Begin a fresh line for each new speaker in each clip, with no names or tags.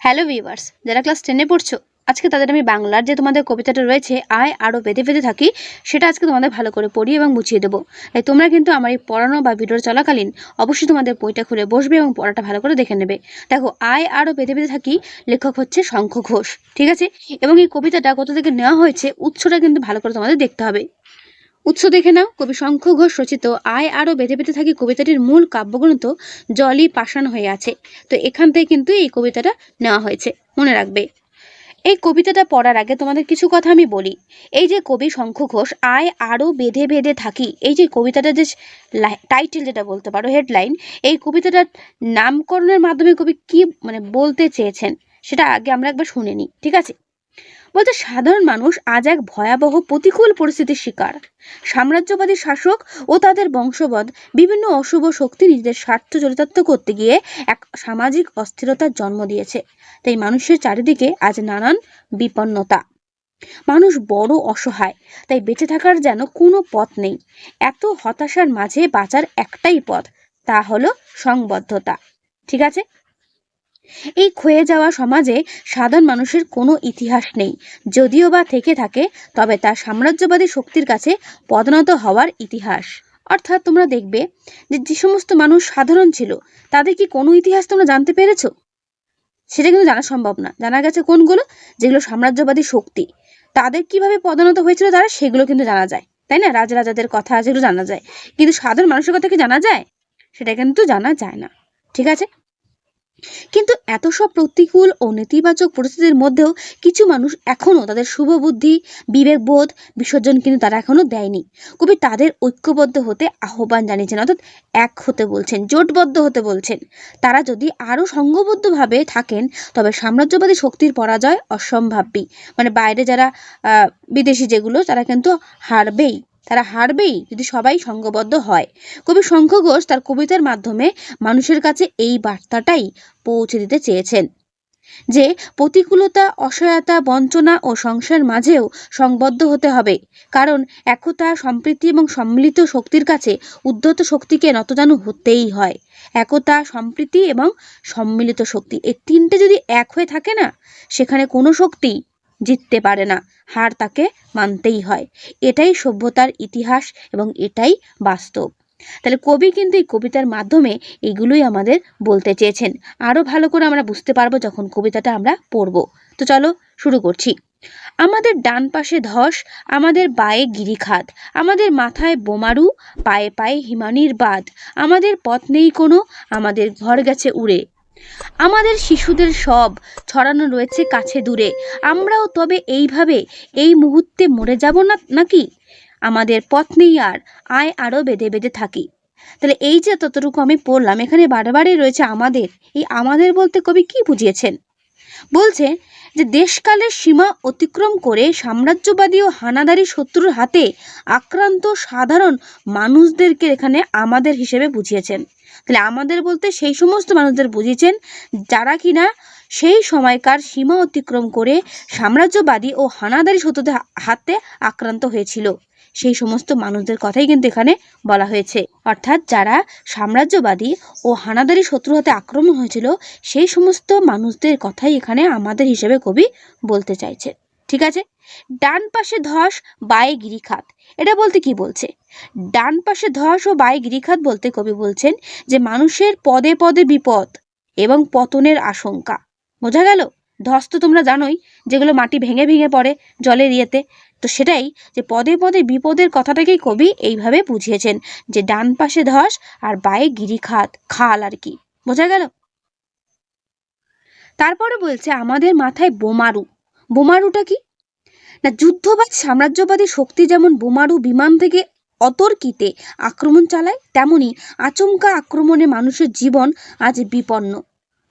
Hello viewers, যারা class টেনে পড়ছো, আজকে তাদের আমি বাংলার যে তোমাদের কবিতাটা রয়েছে, আয় আরও বেঁধে বেঁধে থাকি, সেটা আজকে তোমাদের ভালো করে পড়ি এবং বুঝিয়ে দেবো। তাই তোমরা কিন্তু আমার এই পড়ানো বা ভিডিওর চলাকালীন অবশ্যই তোমাদের বইটা খুলে বসবে এবং পড়াটা ভালো করে দেখে নেবে। দেখো, আয় আরও বেঁধে বেঁধে থাকি, লেখক হচ্ছে শঙ্খ ঘোষ, ঠিক আছে? এবং এই কবিতাটা কোথা থেকে নেওয়া হয়েছে, উৎসটা কিন্তু ভালো করে তোমাদের দেখতে হবে। উৎস দেখে নাও। কবি শঙ্খ ঘোষ রচিত আয় আরও বেঁধে বেঁধে থাকি কবিতাটির মূল কাব্যগ্রন্থ জলই পাষাণ হয়ে আছে। তো এখান থেকে কিন্তু এই কবিতাটা নেওয়া হয়েছে। মনে রাখবে। এই কবিতাটা পড়ার আগে তোমাদের কিছু কথা আমি বলি। এই যে কবি শঙ্খ ঘোষ আয় আরও বেঁধে বেঁধে থাকি, এই যে কবিতাটা যে টাইটেল যেটা বলতে পারো হেডলাইন এই কবিতাটার নামকরণের মাধ্যমে কবি কি মানে বলতে চেয়েছেন, সেটা আগে আমরা একবার শুনে নিই। ঠিক আছে? বলতে সাধারণ মানুষ আজ এক ভয়াবহ প্রতিকূল পরিস্থিতির শিকার। সাম্রাজ্যবাদী শাসক ও তাদের বংশবদ বিভিন্ন অশুভ শক্তি নিজেদের স্বার্থ চরিতার্থ করতে গিয়ে এক সামাজিক অস্থিরতার জন্ম দিয়েছে। তাই মানুষের চারিদিকে আজ নানান বিপন্নতা। মানুষ বড় অসহায়, তাই বেঁচে থাকার যেন কোনো পথ নেই। এত হতাশার মাঝে বাঁচার একটাই পথ, তা হলো সংবদ্ধতা। ঠিক আছে? এই ক্ষয়ে যাওয়া সমাজে সাধারণ মানুষের কোনো ইতিহাস নেই। যদিও বা থেকে থাকে, তবে তা সাম্রাজ্যবাদী শক্তির কাছে পদনত হওয়ার ইতিহাস। অর্থাৎ তোমরা দেখবে যে যে সমস্ত মানুষ সাধারণ ছিল, তাদের কি কোনো ইতিহাস তোমরা জানতে পেরেছ? সেটা কিন্তু জানা সম্ভব না। জানা গেছে কোনগুলো? যেগুলো সাম্রাজ্যবাদী শক্তি। তাদের কীভাবে পদোন্নত হয়েছিল তারা সেগুলো কিন্তু জানা যায়। তাই না? রাজরাজাদের কথা যেগুলো জানা যায়। কিন্তু সাধারণ মানুষের কথা কি জানা যায়? সেটা কিন্তু জানা যায় না। ঠিক আছে? কিন্তু এত সব প্রতিকূল ও নেতিবাচক পরিস্থিতির মধ্যেও কিছু মানুষ এখনও তাদের শুভ বুদ্ধি, বিবেকবোধ, বিসর্জন কিন্তু তারা এখনও দেয়নি। কবি তাদের ঐক্যবদ্ধ হতে আহ্বান জানিয়েছেন, অর্থাৎ এক হতে বলছেন, জোটবদ্ধ হতে বলছেন। তারা যদি আরও সংঘবদ্ধভাবে থাকেন, তবে সাম্রাজ্যবাদী শক্তির পরাজয় অসম্ভাব্যই। মানে বাইরে যারা বিদেশি যেগুলো, তারা কিন্তু হারবেই। তারা হারবেই যদি সবাই সংঘবদ্ধ হয়। কবি শঙ্খ ঘোষ তার কবিতার মাধ্যমে মানুষের কাছে এই বার্তাটাই পৌঁছে দিতে চেয়েছেন যে প্রতিকূলতা, অসহায়তা, বঞ্চনা ও সংসার মাঝেও সংবদ্ধ হতে হবে। কারণ একতা, সম্প্রীতি এবং সম্মিলিত শক্তির কাছে উদ্ধত শক্তিকে নতজানু হতেই হয়। একতা, সম্প্রীতি এবং সম্মিলিত শক্তি এই তিনটে যদি এক হয়ে থাকে না, সেখানে কোনো শক্তি জিততে পারে না। হার তাকে মানতেই হয়। এটাই সভ্যতার ইতিহাস এবং এটাই বাস্তব। তাহলে কবি কিন্তু এই কবিতার মাধ্যমে এগুলোই আমাদের বলতে চেয়েছেন। আরও ভালো করে আমরা বুঝতে পারব যখন কবিতাটা আমরা পড়ব। তো চলো শুরু করছি। আমাদের ডান পাশে ধস, আমাদের বায়ে গিরিখাত, আমাদের মাথায় বোমারু, পায়ে পায়ে হিমানির বাদ আমাদের পথ নেই কোনো, আমাদের ঘর গেছে উড়ে। আমাদের শিশুদের সব ছড়ানো রয়েছে কাছে দূরে। আমরাও তবে এইভাবে এই মুহূর্তে মরে যাব না, নাকি? আমাদের পথ নেই আর, আয় আরও বেঁধে বেঁধে থাকি। তাহলে এই যে ততটুকু আমি পড়লাম, এখানে বারবারই রয়েছে আমাদের। এই আমাদের বলতে কবি কি বুঝিয়েছেন? বলছে যে দেশকালের সীমা অতিক্রম করে সাম্রাজ্যবাদী ও হানাদারি শত্রুর হাতে আক্রান্ত সাধারণ মানুষদেরকে এখানে আমাদের হিসেবে বুঝিয়েছেন। তাহলে আমাদের বলতে সেই সমস্ত মানুষদের বুঝিয়েছেন যারা কিনা সেই সময়কার সীমা অতিক্রম করে সাম্রাজ্যবাদী ও হানাদারি শত্রুদের হাতে আক্রান্ত হয়েছিল। সেই সমস্ত মানুষদের কথাই কিন্তু এখানে বলা হয়েছে। অর্থাৎ যারা সাম্রাজ্যবাদী ও হানাদারি শত্রু হাতে আক্রমণ হয়েছিল, সেই সমস্ত মানুষদের কথাই এখানে আমাদের হিসেবে কবি বলতে চাইছে। ঠিক আছে? ডান পাশে ধস, বায়ে গিরিখাত। এটা বলতে কি বলছে? ডান পাশে ধস ও বায়ে গিরিখাত বলতে কবি বলছেন যে, মানুষের পদে পদে বিপদ এবং পতনের আশঙ্কা। বোঝা গেল? ধস তো তোমরা জানোই, যেগুলো মাটি ভেঙে ভেঙে পড়ে জলের ইয়েতে। তো সেটাই যে পদে পদে বিপদের কথাটাকেই কবি এইভাবে বুঝিয়েছেন, যে ডান পাশে ধস আর বায়ে গিরিখাত, খাল আর কি। বোঝা গেল? তারপরে বলছে, আমাদের মাথায় বোমারু। বোমারুটা কি? না যুদ্ধবাদ সাম্রাজ্যবাদী শক্তি যেমন বোমারু বিমান থেকে অতর্কিতে আক্রমণ চালায়, তেমনি আচমকা আক্রমণে মানুষের জীবন আজ বিপন্ন।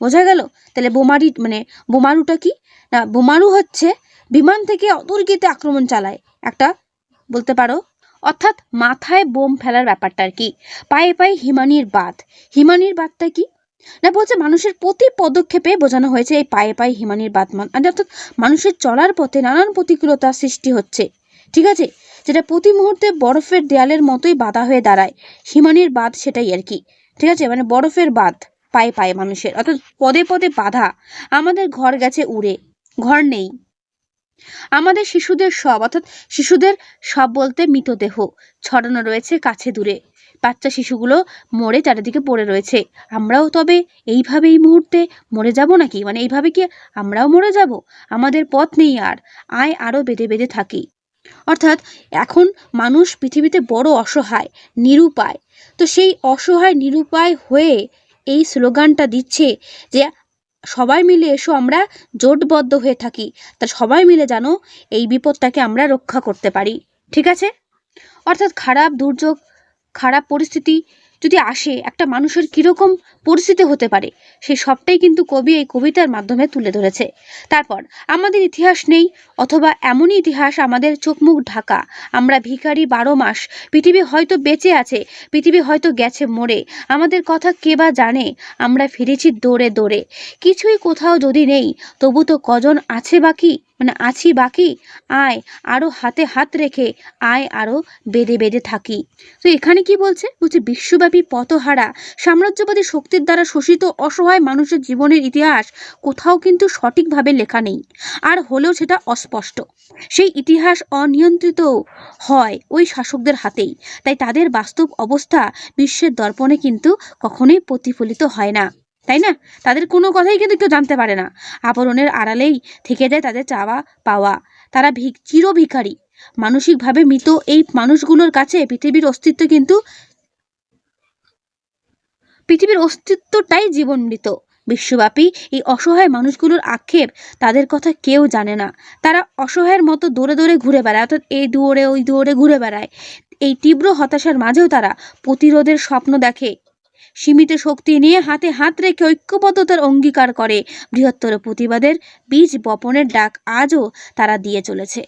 বোঝা গেল? তাহলে বোমারি মানে বোমারুটা কি? না, বোমারু হচ্ছে বিমান থেকে অতর্কিতে আক্রমণ চালায়। একটা বলতে পারো? অর্থাৎ মাথায় বোম ফেলার ব্যাপারটা আর কি। পায়ে পায়ে হিমানির বাঁধ। হিমানির বাঁধটা কি? না, বলছে মানুষের প্রতি পদক্ষেপে বোঝানো হয়েছে এই পায়ে পায়ে হিমানির বাঁধ মান অর্থাৎ মানুষের চলার পথে নানান প্রতিকূলতা সৃষ্টি হচ্ছে। ঠিক আছে? যেটা প্রতি মুহূর্তে বরফের দেয়ালের মতোই বাধা হয়ে দাঁড়ায়। হিমানির বাঁধ সেটাই আর কি। ঠিক আছে? মানে বরফের বাঁধ। পায়ে পায়ে মানুষের। অর্থাৎ পদে পদে বাধা। আমাদের ঘর গেছে উড়ে। ঘর নেই। আমাদের শিশুদের সব, অর্থাৎ শিশুদের সব বলতে মৃতদেহ ছড়ানো রয়েছে কাছে দূরে। বাচ্চা শিশুগুলো মরে চারিদিকে পড়ে রয়েছে। আমরাও তবে এইভাবে এই মুহূর্তে মরে যাব নাকি? মানে এইভাবে কি আমরাও মরে যাব? আমাদের পথ নেই আর। আয় আরও বেঁধে বেঁধে থাকি। অর্থাৎ এখন মানুষ পৃথিবীতে বড় অসহায়, নিরুপায়। তো সেই অসহায়, নিরুপায় হয়ে এই স্লোগানটা দিচ্ছে যে সবাই মিলে এসো, আমরা জোটবদ্ধ হয়ে থাকি। তা সবাই মিলে যেন এই বিপদটাকে আমরা রক্ষা করতে পারি। ঠিক আছে? অর্থাৎ খারাপ দুর্যোগ, খারাপ পরিস্থিতি যদি আসে, একটা মানুষের কীরকম পরিস্থিতি হতে পারে সেই সবটাই কিন্তু কবি এই কবিতার মাধ্যমে তুলে ধরেছে। তারপর, আমাদের ইতিহাস নেই, অথবা এমনই ইতিহাস আমাদের চোখমুখ ঢাকা। আমরা ভিখারি বারো মাস, পৃথিবী হয়তো বেঁচে আছে, পৃথিবী হয়তো গেছে মরে, আমাদের কথা কে বা জানে, আমরা ফিরেছি দৌড়ে দৌড়ে। কিছুই কোথাও যদি নেই, তবু তো কজন আছে বাকি? মানে আছি বাকি? আয় আরও হাতে হাত রেখে, আয় আরও বেঁধে বেঁধে থাকি। তো এখানে কি বলছে? বলছে, বিশ্বব্যাপী পথহারা, সাম্রাজ্যবাদী শক্তির দ্বারা শোষিত অসহায় মানুষের জীবনের ইতিহাস কোথাও কিন্তু সঠিকভাবে লেখা নেই। আর হলেও সেটা অস্পষ্ট। সেই ইতিহাস অনিয়ন্ত্রিত হয় ওই শাসকদের হাতেই। তাই তাদের বাস্তব অবস্থা বিশ্বের দর্পণে কিন্তু কখনোই প্রতিফলিত হয় না। তাই না? তাদের কোনো কথাই কিন্তু কেউ জানতে পারে না। আবরণের আড়ালেই থেকে যায় তাদের চাওয়া পাওয়া। তারা চির ভিখারি মানসিকভাবে মৃত এই মানুষগুলোর কাছে পৃথিবীর অস্তিত্ব কিন্তু পৃথিবীর অস্তিত্বটাই জীবন মৃত বিশ্বব্যাপী এই অসহায় মানুষগুলোর আক্ষেপ তাদের কথা কেউ জানে না। তারা অসহায়ের মতো দৌড়ে দৌড়ে ঘুরে বেড়ায়, অর্থাৎ এই দুয়ারে ওই দুয়ারে ঘুরে বেড়ায়। এই তীব্র হতাশার মাঝেও তারা প্রতিরোধের স্বপ্ন দেখে। সীমিত শক্তি নিয়ে হাতে হাত রেখে ঐক্যবদ্ধতার অঙ্গীকার করে। বৃহত্তর প্রতিবাদের বীজ বপনের ডাক আজও তারা দিয়ে চলেছে।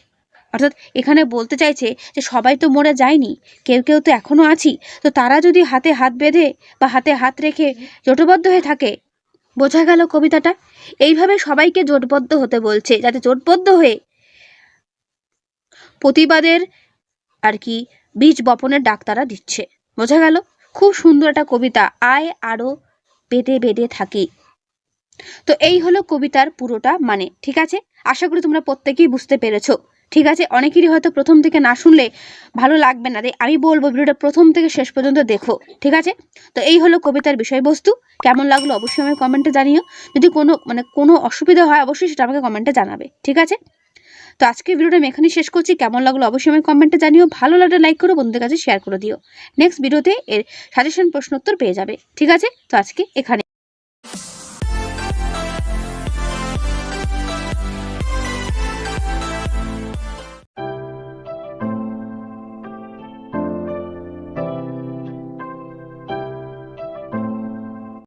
অর্থাৎ এখানে বলতে চাইছে যে সবাই তো মরে যায়নি, কেউ কেউ তো এখনও আছি, তো তারা যদি হাতে হাত বেঁধে বা হাতে হাত রেখে জোটবদ্ধ হয়ে থাকে, বোঝা গেল কবিতাটা? এইভাবে সবাইকে জোটবদ্ধ হতে বলছে, যাতে জোটবদ্ধ হয়ে প্রতিবাদের আর কি বীজ বপনের ডাক তারা দিচ্ছে। বোঝা গেল? খুব সুন্দর একটা কবিতা, আয় আরও বেঁধে বেঁধে থাকি। তো এই হলো কবিতার পুরোটা মানে ঠিক আছে? আশা করি তোমরা প্রত্যেকেই বুঝতে পেরেছ। ঠিক আছে, অনেকেরই হয়তো প্রথম থেকে না শুনলে ভালো লাগবে না। তাই আমি বলব ভিডিওটা প্রথম থেকে শেষ পর্যন্ত দেখো, ঠিক আছে? তো এই হলো কবিতার বিষয়বস্তু। কেমন লাগল অবশ্যই আমাকে কমেন্টে জানিও। যদি কোনো মানে কোনো অসুবিধা হয় অবশ্যই সেটা আমাকে কমেন্টে জানাবে, ঠিক আছে? তো আজকে ভিডিওটা আমি এখানেই শেষ করছি। কেমন লাগল অবশ্যই আমাকে কমেন্টে জানিও। ভালো লাগলে লাইক করো, বন্ধুদের কাছে শেয়ার করে দিও। নেক্সট ভিডিওতে এর সাজেশন প্রশ্নোত্তর পেয়ে যাবে, ঠিক আছে? তো আজকে এখানে